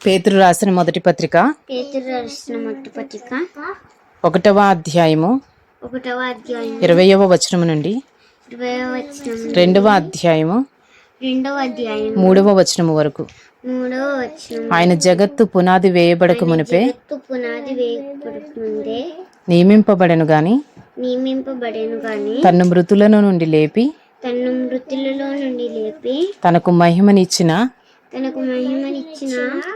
పేతురు రాసిన మొదటి పత్రిక. పేతురు రాసిన మొట్టు పత్రిక. ఒకటవ అధ్యాయము. ఒకటవ అధ్యాయం ఇరవయవ వచనము నుండి. వచనం రెండవ అధ్యాయము. రెండవ అధ్యాయం మూడవ వచనము వరకు. మూడవ వచనం ఆయన జగత్తు పునాది వేయబడక మునిపే పునాది వేయబడుతుందే నియమింపబడెను గాని నియమింపబడేను గాని తన్ను మృతులను నుండి లేపి తన్ను మృతులలో నుండి లేపి తనకు మహిమనిచ్చిన తనకు మహిమనిచ్చిన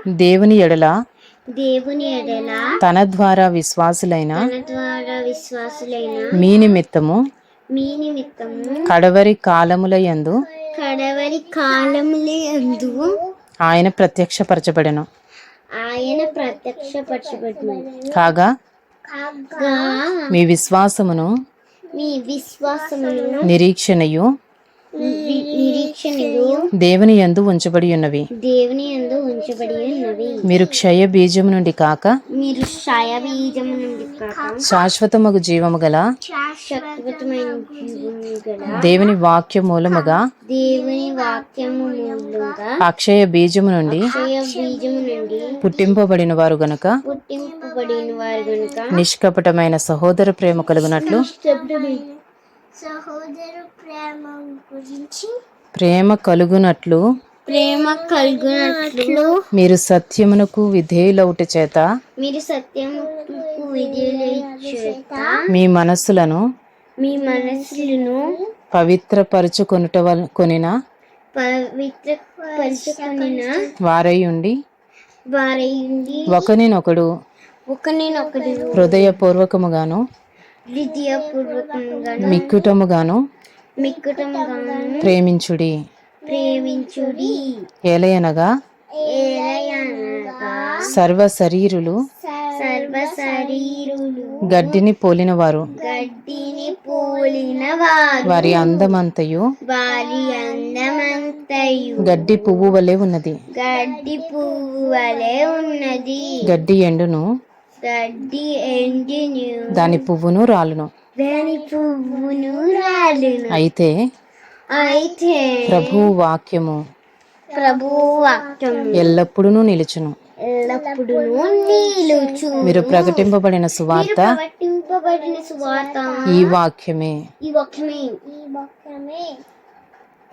దేవుని ఎడల దేవుని ఎడల తన ద్వారా విశ్వాసులైన తన ద్వారా విశ్వాసులైన మీ నిమిత్తము మీ నిమిత్తము కడవరి కాలముల యందు కడవరి కాలములే అందు ఆయన ప్రత్యక్షపరచబడెను. ఆయన ప్రత్యక్షపరచబడిన. కాగా కాగా మీ విశ్వాసమును మీ విశ్వాసమును నిరీక్షణయు దేవుని యందు ఉంచబడి ఉన్నవి. దేవుని యందు ఉంచబడి ఉన్నవి. మీరు క్షయ బీజము నుండి కాక మీరు క్షయ బీజము నుండి కాక శాశ్వతమగు జీవము గల శాశ్వతమైన దేవుని వాక్య మూలముగా దేవుని వాక్యము మూలంగా అక్షయ బీజము నుండి క్షయ బీజము నుండి పుట్టింపబడిన వారు గనుక పుట్టింపబడిన వారు కనుక నిష్కపటమైన సహోదర ప్రేమ కలుగునట్లు సహోదరు ప్రేమ గురించి ప్రేమ కలుగునట్లు ప్రేమ కలుగునట్లు మీరు సత్యమునకు విధేయులౌట చేత మీరు సత్యముకు విధులు చేత మీ మనస్సులను మీ మనసులను పవిత్రపరచుకొనుట వల్- కొనిన పవిత్ర పరుచుకున్న వారై ఉండి వారైంది ఒకనినొకడు ఒకరినొకడు హృదయపూర్వకముగాను మిక్కుటముగాను మిక్కుటంగాను ప్రేమించుడి. ప్రేమించుడి. ఏలయనగా సర్వ శరీరులు సర్వ శరీరులు గడ్డిని పోలినవారు. గడ్డిని పోలిన వారు వారి అందమంతయు వారి అందమంతయు గడ్డి పువ్వు వలె ఉన్నది. గడ్డి పువ్వు వలె ఉన్నది. గడ్డి ఎండిను దాని పువ్వును రాలును. దాని పువ్వును రాలును. అయితే అయితే ప్రభు వాక్యము ప్రభు వాక్యం ఎల్లప్పుడూ నిలుచును. ఎల్లప్పుడూ మీరు ప్రకటింపబడిన సువార్త పట్టింపబడిన సువార్త ఈ వాక్యమే. ఈ వాక్యమే. ఈ వాక్యమే.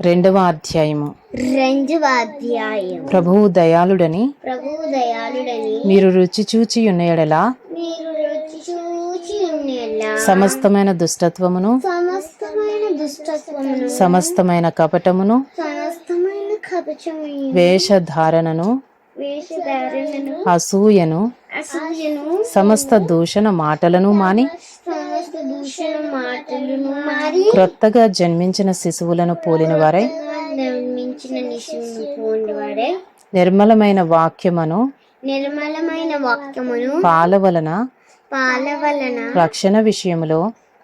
రెండవ అధ్యాయము. రెండవ అధ్యాయం ప్రభువు దయాళుడని ప్రభు దయాళుడని మీరు రుచి చూచి ఉన్న ఎడల మీరు రుచి చూచి ఉన్నలా సమస్తమైన దుష్టత్వమును? సమస్తమైన దుష్టత్వమును? సమస్తమైన కపటమును? సమస్తమైన వేషధారణను వేషధారణను? అసూయను సమస్త దూషణ మాటలను మాని క్రొత్తగా జన్మించిన శిశువులను పోలిన వారై నిర్మలమైన వాక్యమును నిర్మలమైన వాక్యమును పాల వలన పాల వలన రక్షణ విషయములో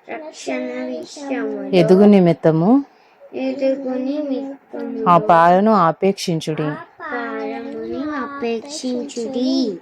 రక్షణ విషయము ఎదుగు నిమిత్తము ఎదుగుని మిత్తము ఆ పాలను ఆపేక్షించుడి. 没兴趣的